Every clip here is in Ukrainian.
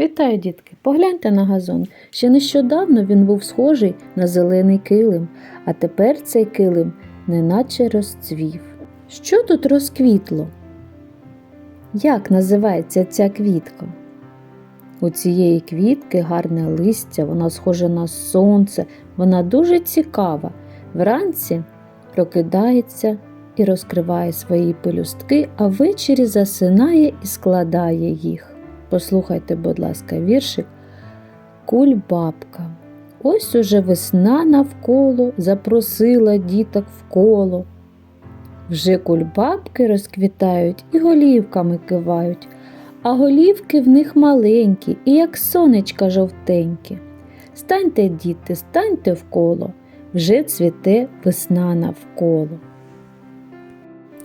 Вітаю, дітки! Погляньте на газон. Ще нещодавно він був схожий на зелений килим, а тепер цей килим неначе розцвів. Що тут розквітло? Як називається ця квітка? У цієї квітки гарне листя, вона схожа на сонце, вона дуже цікава. Вранці прокидається і розкриває свої пелюстки, а ввечері засинає і складає їх. Послухайте, будь ласка, віршик Кульбабка. Ось уже весна навколо запросила діток в коло. Вже кульбабки розквітають і голівками кивають, а голівки в них маленькі і як сонечка жовтенькі. Станьте, діти, станьте в коло, вже цвіте весна навколо.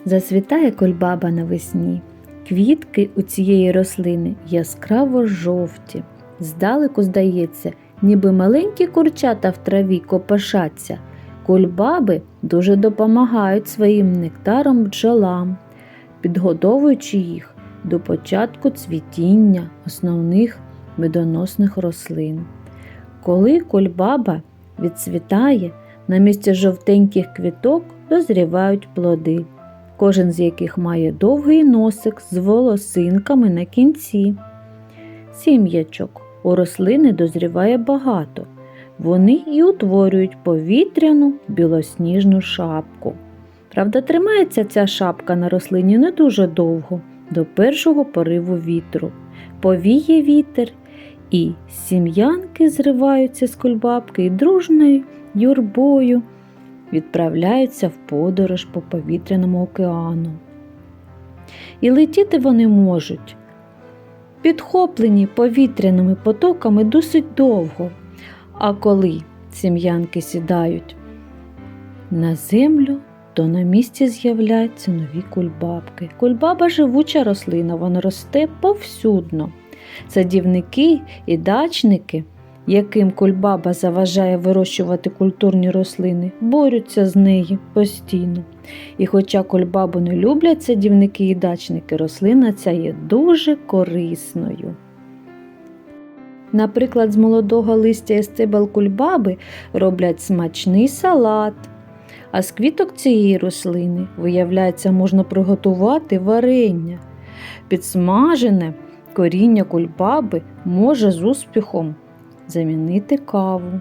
Засвітає кульбаба навесні. Квітки у цієї рослини яскраво жовті. Здалеку здається, ніби маленькі курчата в траві копошаться. Кульбаби дуже допомагають своїм нектаром бджолам, підгодовуючи їх до початку цвітіння основних медоносних рослин. Коли кульбаба відцвітає, на місці жовтеньких квіток дозрівають плоди кожен з яких має довгий носик з волосинками на кінці. Сім'ячок у рослини дозріває багато. Вони і утворюють повітряну білосніжну шапку. Правда, тримається ця шапка на рослині не дуже довго, до першого пориву вітру. Повіє вітер, і сім'янки зриваються з кульбабки і дружною юрбою відправляються в подорож по повітряному океану. І летіти вони можуть, підхоплені повітряними потоками досить довго, а коли сім'янки сідають на землю, то на місці з'являються нові кульбабки. Кульбаба живуча рослина, вона росте повсюдно. Садівники і дачники яким кульбаба заважає вирощувати культурні рослини, борються з нею постійно. І хоча кульбабу не люблять садівники і дачники, рослина ця є дуже корисною. Наприклад, з молодого листя і стебел кульбаби роблять смачний салат, а з квіток цієї рослини, виявляється, можна приготувати варення. Підсмажене коріння кульбаби може з успіхом замінити каву.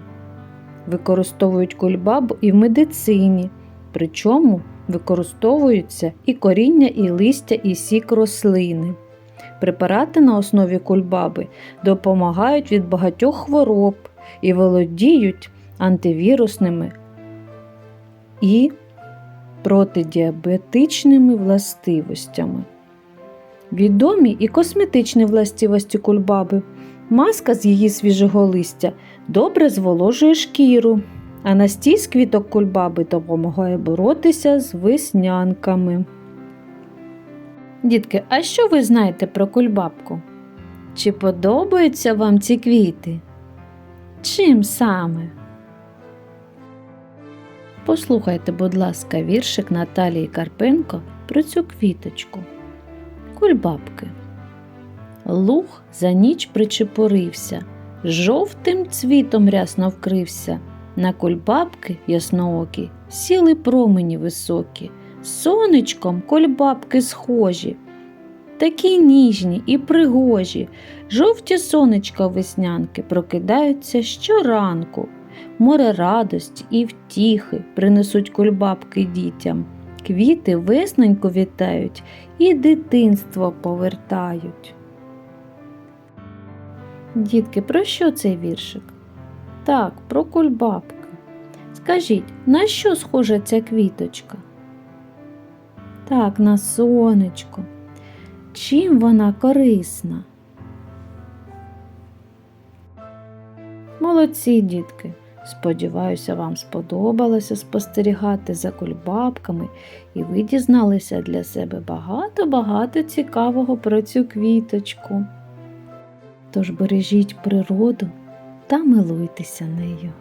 Використовують кульбабу і в медицині, причому використовуються і коріння, і листя, і сік рослини. Препарати на основі кульбаби допомагають від багатьох хвороб і володіють антивірусними і протидіабетичними властивостями. Відомі і косметичні властивості кульбаби. Маска з її свіжого листя добре зволожує шкіру, а настій з квіток кульбаби допомагає боротися з веснянками. Дітки, а що ви знаєте про кульбабку? Чи подобаються вам ці квіти? Чим саме? Послухайте, будь ласка, віршик Наталії Карпенко про цю квіточку. Кульбабки. Луг за ніч причепорився, жовтим цвітом рясно вкрився. На кульбабки ясноокі сіли промені високі, сонечком кульбабки схожі, такі ніжні і пригожі, жовті сонечка веснянки прокидаються щоранку. Море радості і втіхи принесуть кульбабки дітям. Квіти весненько вітають і дитинство повертають. Дітки, про що цей віршик? Так, про кульбабки. Скажіть, на що схожа ця квіточка? Так, на сонечко. Чим вона корисна? Молодці, дітки! Сподіваюся, вам сподобалося спостерігати за кульбабками, і ви дізналися для себе багато-багато цікавого про цю квіточку. Тож бережіть природу та милуйтеся нею.